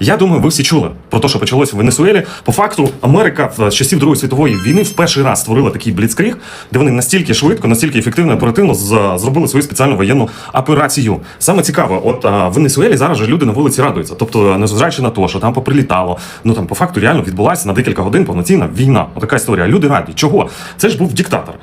Я думаю, ви всі чули про те, що почалось в Венесуелі. По факту, Америка в- часів Другої світової війни в перший раз створила такий бліцкріг, де вони настільки швидко, настільки ефективно оперативно зробили свою спеціальну воєнну операцію. Саме цікаве, от в Венесуелі зараз же люди на вулиці радуються. Тобто, незважаючи на те, що там поприлітало, ну там по факту реально відбулася на декілька годин повноцінна війна. Отака історія. Люди раді. Чого? Це ж був диктатор.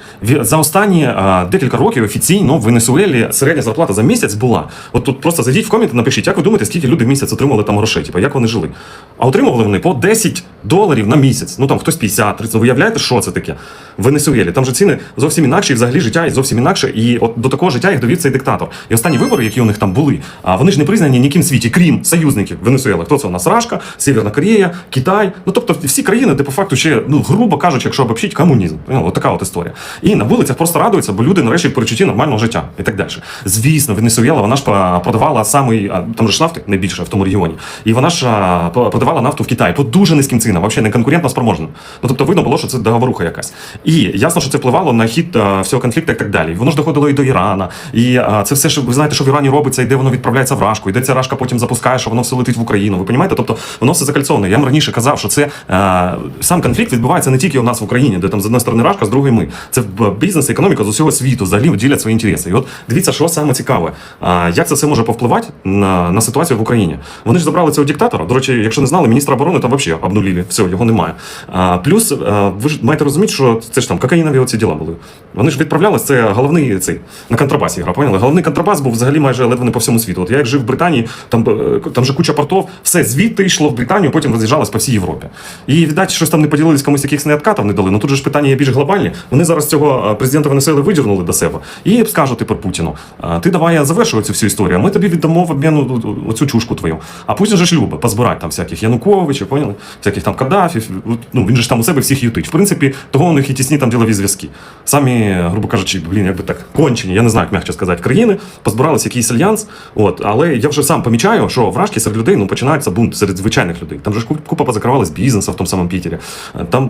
За останні декілька років офіційно в Венесуелі середня зарплата за місяць була. От тут просто зайдіть в коменти, напишіть, як ви думаєте, скільки люди в місяць отримували там грошей? Як вони жили? А отримували вони по 10 доларів на місяць. Ну там хтось 50, 30. Ви уявляєте, що це таке? В Венесуелі. Там же ціни зовсім інакші, і взагалі життя зовсім інакше. І от до такого життя їх довів цей диктатор. І останні вибори, які у них там були, а вони ж не признані ніким світі, крім союзників Венесуели. Хто це у нас? Рашка, Северна Корея, Китай. Ну тобто всі країни, де по факту ще, ну грубо кажучи, якщо обобщить, комунізм. Ну, от така от історія. І на вулицях просто радуються, бо люди нарешті в нормального життя і так далі. Звісно, Венесуела, вона ж продавала самий, там же ж нафти найбільше в тому регіоні. І вона ж а, продавала нафту в Китай по дуже низьким цінам, взагалі не конкурентно спроможним. Ну тобто видно було, що це договоруха якась. І ясно, що це впливало на хід а, всього конфлікту і так далі. Воно ж доходило і до Ірана. І а, це все, що ви знаєте, що в Ірані робиться, і де воно відправляється в Рашку, і де ця Рашка потім запускає, що воно все летить в Україну. Ви розумієте? Тобто воно все закальцоване. Я вам раніше казав, що це а, сам конфлікт відбувається не тільки у нас в Україні, де там з одної сторони Рашка, з другої ми. Це бізнес, економіка з усього світу взагалі ділять свої інтереси. І от дивіться, що саме цікаве. Як це все може повпливати на, на ситуацію в Україні? Вони ж забрали цього диктатора. До речі, якщо не знали, міністра оборони там взагалі обнулили. Все, його немає. А, плюс, а, ви ж маєте розуміти, що це ж там кокаїнові оці діла були. Вони ж відправлялись, це головний цей на контрабасі гра, поняли? Головний контрабас був взагалі майже ледве не по всьому світу. От я як жив в Британії, там, е, там же куча портов, все звідти йшло в Британію, потім роз'їжджалось по всій Європі. І віддать, щось там не поділились комусь якихось не откатів не дали. Ну тут же ж питання є більш глобальні. Вони зараз цього е, президента Венесуели видірнули до себе і скажуть тепер Путіну: ти давай завершуй цю всю історію. Ми тобі віддамо в обмін оцю чушку твою. А Путін же ж любить позбирати там всяких Януковичів, поняли? Всяких там Каддафів. Ну він же ж там у себе всіх ютить. В принципі, того у них і тісні там ділові зв'язки. Самі, грубо кажучи, блін, якби так кончені, я не знаю, як м'якше сказати, країни, позбирались якийсь альянс. От, але я вже сам помічаю, що вражки серед людей ну, починається бунт серед звичайних людей. Там же ж купа позакривалась бізнесу в тому самому Пітері. Е, Там,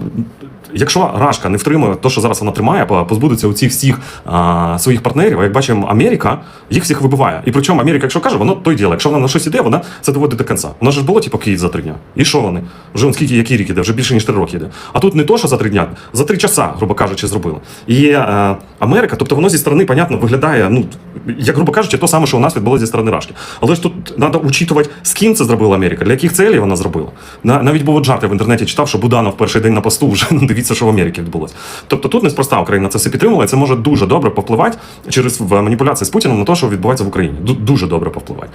якщо Рашка не втримує те, що зараз вона тримає, по- позбудеться оці всіх а, своїх партнерів. А як бачимо, Америка їх всіх вибиває. І причому Америка, якщо каже, воно то й діло. Якщо вона на щось іде, вона це доводить до кінця. У же ж було типу Київ за три дня. І що вони? Вже он скільки який рік іде, вже більше ніж три роки йде. А тут не то, що за три дня, за три часа, грубо кажучи, зробили. І е, Америка, тобто воно зі сторони, понятно, виглядає, ну як грубо кажучи, то саме, що у нас відбулося зі сторони Рашки. Але ж тут треба учитувати, з ким це зробила Америка, для яких целей вона зробила. На, навіть був от жарт, я в інтернеті читав, що Буданов перший день на посту вже ну, дивіться, що в Америці відбулося. Тобто тут неспроста Україна це все підтримувала, і це може дуже добре повпливати через маніпуляції з Путіним на те, що відбувається в Україні. Дуже добре повпливати.